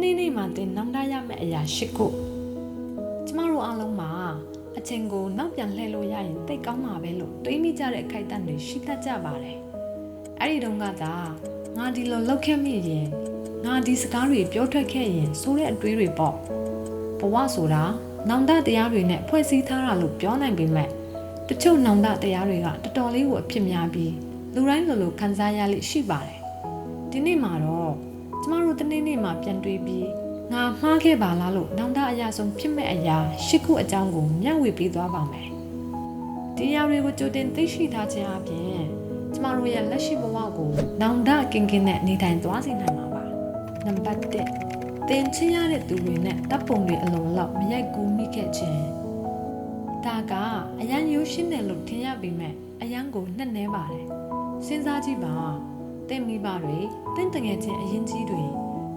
နေ့နေ့မှတင်နောင်တရမယ့်အရာ၈ခုကျမတို့အားလုံးမှာအချိန်ကိုနောက်ပြန်လှည့်လို့ရရင်တိတ်ကောင်းမှာပဲလို့တွေးမိကြတဲ့အခိုက်အတန့်တွေရှိတတ်ကြပါတယ်အဲ့ဒီတုန်းကသာငါဒီလိုလောက်ခဲ့မိရင်ငါဒီစကားတွေပြောထွက်ခဲ့ရင်ဆိုတဲ့အတွေးတွေပေါ့ဘဝဆိုတာနောင်တတရားတွေနဲ့ဖွဲ့စည်းထားတာလို့ပြောနိုင်ပေမဲ့တချို့နောင်တတရားတွေကတော်တော်လေးကိုအဖြစ်များပြီးလူတိုင်းလိုလိုခံစားရလိမ့်ရှိပါတယ်ဒီနေ့မှာတော့ ကျမတို့တနေ့နေ့မှာပြန်တွေးပြီးငါမှားခဲ့ပါလားလို့နောင်တအရာဆုံးဖြစ်မဲ့အရာရှစ်ခုအကြောင်းကိုမျှဝေပေးသွားပါမယ်ဒီအရာတွေကိုကြိုတင်သိရှိထားခြင်းအပြင်ကျမတို့ရဲ့လက်ရှိဘဝကိုနောင်တကင်ကင်နဲ့နေထိုင်သွားစေနိုင်မှာပါနံပါတ်1တင်ချင်းရတဲ့သူတွေနဲ့တပ်ပုံတွေအလုံးလောက်မရိုက်ကူးမိခဲ့ခြင်းဒါကအရန်ရိုးရှင်းတယ်လို့ထင်ရပေမဲ့အရန်ကိုနှက်နေပါတယ်စဉ်းစားကြည့်ပါ တင့်မိဘတွေတင့်တငယ်ချင်းအရင်ကြီးတွေ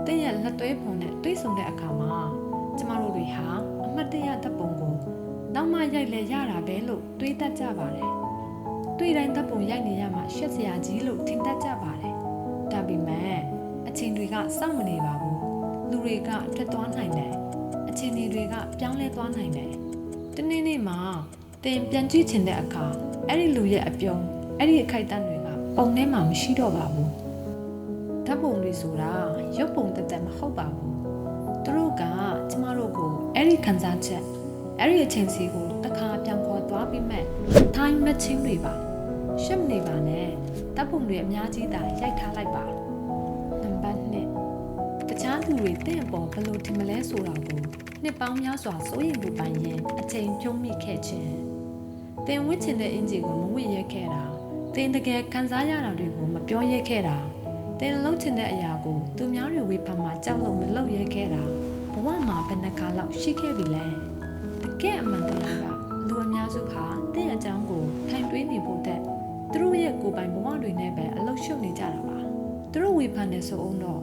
တင့်ရဲ့လက်သွဲပုံနဲ့တွေးဆုံတဲ့အခါမှာကျမတို့တွေဟာအမတ်တရတပ်ပုံကိုနောက်မှရိုက်လဲရတာပဲလို့တွေးတတ်ကြပါတယ်တွေးတိုင်းတပ်ပုံရိုက်နေရမှရှက်စရာကြီးလို့ထင်တတ်ကြပါတယ်ဒါပေမဲ့အချိန်တွေကစောင့်မနေပါဘူးလူတွေကထွက်သွားနိုင်တယ်အချိန်တွေကပြောင်းလဲသွားနိုင်တယ်တနေ့နေ့မှာတင်ပြန်ကြည့်ချင်တဲ့အခါအဲ့ဒီလူရဲ့အပြုံးအဲ့ဒီအခိုက်အတန့်တွေက ပုံထဲမှာမရှိတော့ပါဘူးဓာတ်ပုံတွေဆိုတာရုပ်ပုံတက်တက်မဟုတ်ပါဘူးသူတို့ကကျမတို့ကိုအဲ့ဒီခံစားချက်အဲ့ဒီအချိန်စီကိုတစ်ခါပြန်ခေါ်သွားပြီးမဲ့ time matching တွေပါရှက်မနေပါနဲ့ဓာတ်ပုံတွေအများကြီးသာရိုက်ထားလိုက်ပါနံပါတ်1တခြားသူတွေတင့်အပေါ်ဘယ်လိုထင်မလဲဆိုတာကိုနှစ်ပေါင်းများစွာစိုးရိမ်မှုပိုင်ရင်အချိန်ပြုံးမိခဲ့ခြင်းတင်ဝစ်ချင်တဲ့အင်ဂျီကိုမဝစ်ရဲခဲ့တာ တင်တကယ်ခံစားရတာတွေကိုမပြောရဲခဲ့တာတင်လှုပ်ချင်တဲ့အရာကိုသူများတွေဝေဖန်မှကြောက်လို့မလုပ်ရဲခဲ့တာဘဝမှာဘယ်နှခါလောက်ရှိခဲ့ပြီလဲတကယ်အမှန်တရားကလူအများစုဟာတင့်အကြောင်းကိုထိုင်တွေးနေဖို့တဲ့သူတို့ရဲ့ကိုယ်ပိုင်ဘဝတွေနဲ့ပဲအလုပ်ရှုပ်နေကြတာပါသူတို့ဝေဖန်နေဆိုအောင်တော့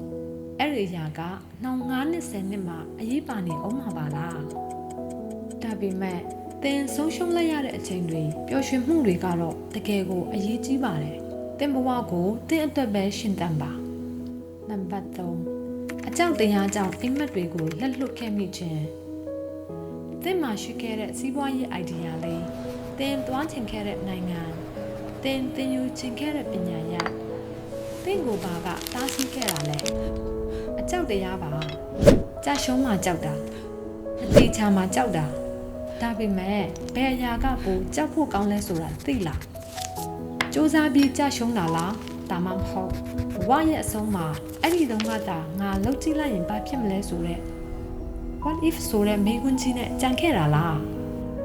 အဲ့ဒီအရာကနှောင်9နှစ်10နှစ်မှာအရေးပါနေအောင်မှာပါလားဒါပေမဲ့ သင်ဆုံးရှုံးလိုက်ရတဲ့အချိန်တွေပျော်ရွှင်မှုတွေကတော့တကယ်ကိုအရေးကြီးပါတယ်သင်ဘဝကိုသင်အတွက်ပဲရှင်သန်ပါနံပါတ်3အကြောက်တရားကြောင့်အိမ်မက်တွေကိုလက်လွတ်ခဲ့မိခြင်းသင်မှာရှိခဲ့တဲ့စီးပွားရေး idea လေးသင်သွားချင်ခဲ့တဲ့နိုင်ငံသင်သင်ယူချင်ခဲ့တဲ့ပညာရသင်ကိုပါကတားဆီးခဲ့တာလဲအကြောက်တရားပါကြာရှုံးမှကြောက်တာအသေးချာမှကြောက်တာ ဒါပေမဲ့ဘယ်အရာကပိုကြောက်ဖို့ကောင်းလဲဆိုတာသိလားစူးစမ်းပြီးကြာရှုံးတာလားဒါမှမဟုတ်ဘဝရဲ့အဆုံးမှာအဲ့ဒီတုန်းကသာငါလှုပ်ကြည့်လိုက်ရင်ဘာဖြစ်မလဲဆိုတော့ what if ဆိုတဲ့မိကွန်းကြီးနဲ့ကြံခဲ့တာလား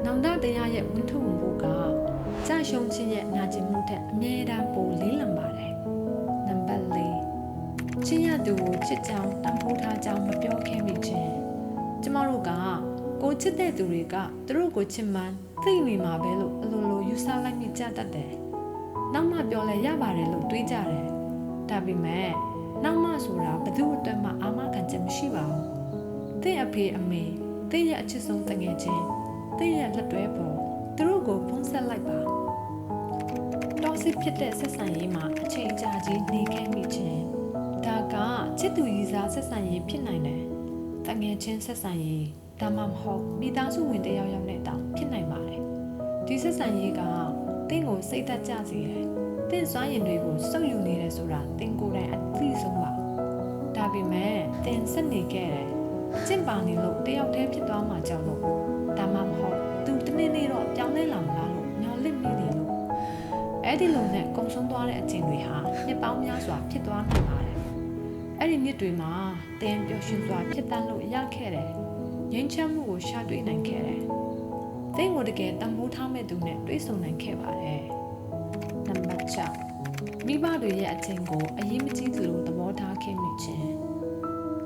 နောင်တတရားရဲ့ဝန်ထုပ်ဝန်ပို့ကကြာရှုံးခြင်းရဲ့နာကျင်မှုတဲ့အမြဲတမ်းပိုလေးလံပါတယ်နံပါတ်၄ချင်းရသူကိုချစ်ကြောင်တန်ဖိုးထားကြောင်မပြောခဲ့မိခြင်းကျမတို့က ကိုချစ်တဲ့သူတွေကသူတို့ကိုချစ်မှန်းသိနေမှာပဲလို့အလိုလိုယူဆလိုက်မိကြတတ်တယ်နောက်မှပြောလဲရပါတယ်လို့တွေးကြတယ်ဒါပေမဲ့နောက်မှဆိုတာဘယ်သူအတွက်မှအာမခံချက်မရှိပါဘူးသင်အဖေအမေသင်ရဲ့အချစ်ဆုံးတငယ်ချင်းသင်ရဲ့လက်တွဲပေါ်သူတို့ကိုဖုံးဆက်လိုက်ပါတောစစ်ဖြစ်တဲ့ဆက်ဆံရေးမှာအချိန်ကြာကြီးနေခဲ့မိခြင်းဒါကချစ်သူရည်စားဆက်ဆံရေးဖြစ်နိုင်တယ်တငယ်ချင်းဆက်ဆံရေး ဒါမှမဟုတ်မိသားစုဝင်တယောက်ယောက်နဲ့တောင်ဖြစ်နိုင်ပါတယ်ဒီဆက်ဆံရေးကတင့်ကိုစိတ်သက်ကြစေတယ်တင့်စွမ်းရည်တွေကိုစုပ်ယူနေတယ်ဆိုတာတင်ကိုယ်တိုင်အသိဆုံးပါဒါပေမဲ့တင်ဆက်နေခဲ့တယ်ကျင့်ပါနေလို့တယောက်တည်းဖြစ်သွားမှကြောက်လို့ဒါမှမဟုတ်သူတနေ့နေ့တော့ပြောင်းလဲလာမလားလို့ညှော်လင့်မိနေလို့အဲ့ဒီလိုနဲ့ကုံဆုံးသွားတဲ့အချိန်တွေဟာနှစ်ပေါင်းများစွာဖြစ်သွားနိုင်ပါတယ်အဲ့ဒီမြစ်တွေမှာတင်ပျော်ရွှင်စွာဖြစ်တန်းလို့ရခဲ့တယ် ငြိမ်းချမ်းမှုကိုရှာတွေ့နိုင်ခဲ့တယ်သင်ကိုတကယ်တန်ဖိုးထားမဲ့သူနဲ့တွေ့ဆုံနိုင်ခဲ့ပါတယ်နံပါတ်6မိဘတွေရဲ့အချိန်ကိုအရေးမကြီးသလိုသဘောထားခဲ့မိခြင်း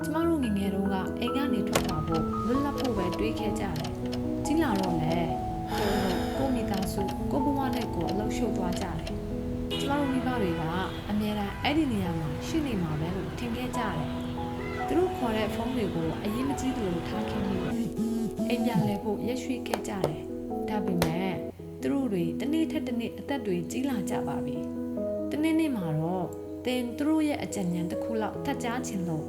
ကျမတို့ငယ်ငယ်တုန်းကအိမ်ကနေထွက်သွားဖို့လွတ်လပ်ဖို့ပဲတွေးခဲ့ကြတယ်ကြီးလာတော့လေကိုမိသားစုကိုဘဝနဲ့ကိုအလုပ်ရှုပ်သွားကြတယ်ကျမတို့မိဘတွေကအမြဲတမ်းအဲ့ဒီနေရာမှာရှိနေမှာပဲလို့ထင်ခဲ့ကြတယ် သူတို့ခေါ်တဲ့ဖုန်းတွေကိုအရေးမကြီးသလိုထားခဲ့မိတယ်အိမ်ပြန်လဲဖို့ရက်ရွှေ့ခဲ့ကြတယ်ဒါပေမဲ့သူတို့တွေတစ်နေ့ထက်တစ်နေ့အသက်တွေကြီးလာကြပါပြီတနေ့နေ့မှာတော့သင်သူတို့ရဲ့အကြံဉာဏ်တစ်ခုလောက်ထပ်ကြားခြင်းလို့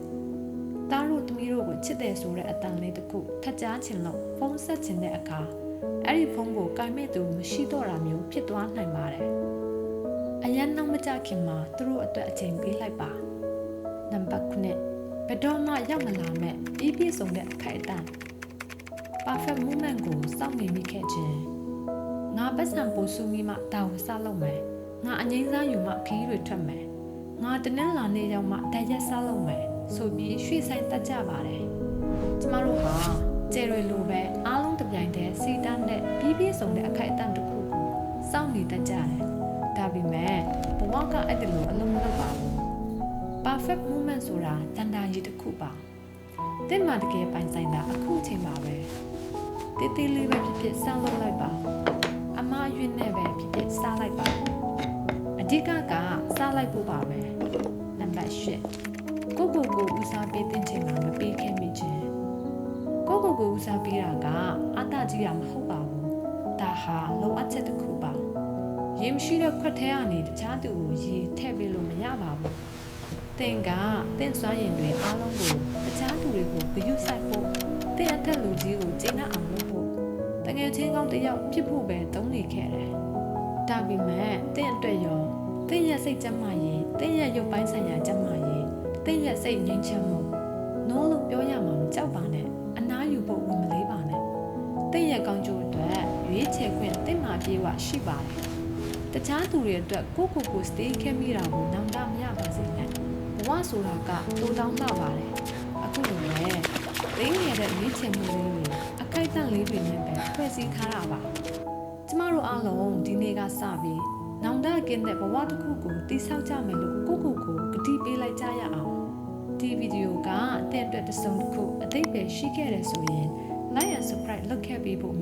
သားတို့သမီးီးတို့ကိုချစ်တယ်ဆိုတဲ့အတန်လေးတစ်ခုထပ်ကြားချင်လို့ဖုန်းဆက်ချင်တဲ့အခါအဲ့ဒီဖုန်းကိုကင်မဲ့သူမရှိတော့တာမျိုးဖြစ်သွားနိုင်ပါတယ်အရန်နောက်မကြခင်မှာသူတို့အတွက်အချိန်ပေးလိုက်ပါနံပါတ်9 ဘယ်တော့မှရောက်မလာမဲ့ပြီးပြည့်စုံတဲ့အခိုက်အတန့် perfect moment ကိုစောင့်နေမိခဲ့ခြင်းငါပတ်စံပိုစုမိမှဒါကိုစလုပ်မယ်ငါအငိမ့်စားယူမှခီးတွေထွက်မယ်ငါတနင်္လာနေ့ရောက်မှတရက်စလုပ်မယ်ဆိုပြီးရွှေ့ဆိုင်တက်ကြပါတယ်ကျမတို့ဟာကျယ်ရွယ်လိုပဲအားလုံးတစ်ပြိုင်တည်းစီတန်းတဲ့ပြီးပြည့်စုံတဲ့အခိုက်အတန့်တစ်ခုကိုစောင့်နေတတ်ကြတယ်ဒါပေမဲ့ဘဝကအဲ့ဒီလိုအလုံးမလုပ်ပါဘူး perfect moment ဆိုတာတန်တာရည်တစ်ခုပါတဲ့မှာတကယ်ပိုင်ဆိုင်တာအခုချိန်ပါပဲတေးသေးလေးပဲဖြစ်ဖြစ်စောင့်လုပ်လိုက်ပါအမအရွေးနဲ့ပဲဖြစ်ဖြစ်စားလိုက်ပါအဓိကကစားလိုက်ဖို့ပါပဲနံပါတ်၈ကိုကိုကိုဦးစားပေးတဲ့ချိန်မှာမပေးခဲ့မိခြင်းကိုကိုကိုဦးစားပေးတာကအတကြီးတာမဟုတ်ပါဘူးဒါဟာလိုအပ်ချက်တစ်ခုပါရေမရှိတဲ့ခွက်ထဲကနေတခြားသူကိုရေထည့်ပေးလို့မရပါဘူး သင်ကသင်စွမ်းရည်တွေအားလုံးကိုတခြားသူတွေကိုဂရုစိုက်ဖို့သင်အထက်လူကြီးကိုကျင့်နှံ့အောင်လုပ်ဖို့တကယ်ချင်းကောင်းတစ်ယောက်ဖြစ်ဖို့ပဲတုံးနေခဲ့တယ်။ဒါပေမဲ့သင်အတွက်ရောသင်ရဲ့စိတ်ကျန်းမာရေးသင်ရဲ့ရုပ်ပိုင်းဆိုင်ရာကျန်းမာရေးသင်ရဲ့စိတ်ငြိမ်းချမ်းမှုနိုးလို့ပြောရမှာမကြောက်ပါနဲ့အနားယူဖို့ဝင်မလေးပါနဲ့သင်ရဲ့ကောင်းကျိုးအတွက်ရွေးချယ်ခွင့်သင်မှာပြေဝရှိပါတယ်။တခြားသူတွေအတွက်ကိုယ့်ကိုယ်ကို stay ခဲ့မိတာကိုနောင်တမရပါစေနဲ့ ဘဝဆိုတာကတိုးတောင်းလာပါတယ်အခုလိုပဲသိငယ်တဲ့ရွေးချယ်မှုလေးတွေအခိုက်အတန့်လေးတွေနဲ့ပဲဖွဲ့စည်းထားတာပါကျမတို့အားလုံးဒီနေ့ကစပြီးနောင်တကင်းတဲ့ဘဝတစ်ခုကိုတည်ဆောက်ကြမယ်လို့ကိုကိုကိုကတိပေးလိုက်ကြရအောင်ဒီဗီဒီယိုကအတဲ့အတွက်တစ်စုံတစ်ခုအသိပဲရှိခဲ့တယ်ဆိုရင် like and subscribe လုပ်ခဲ့ပေးဖို့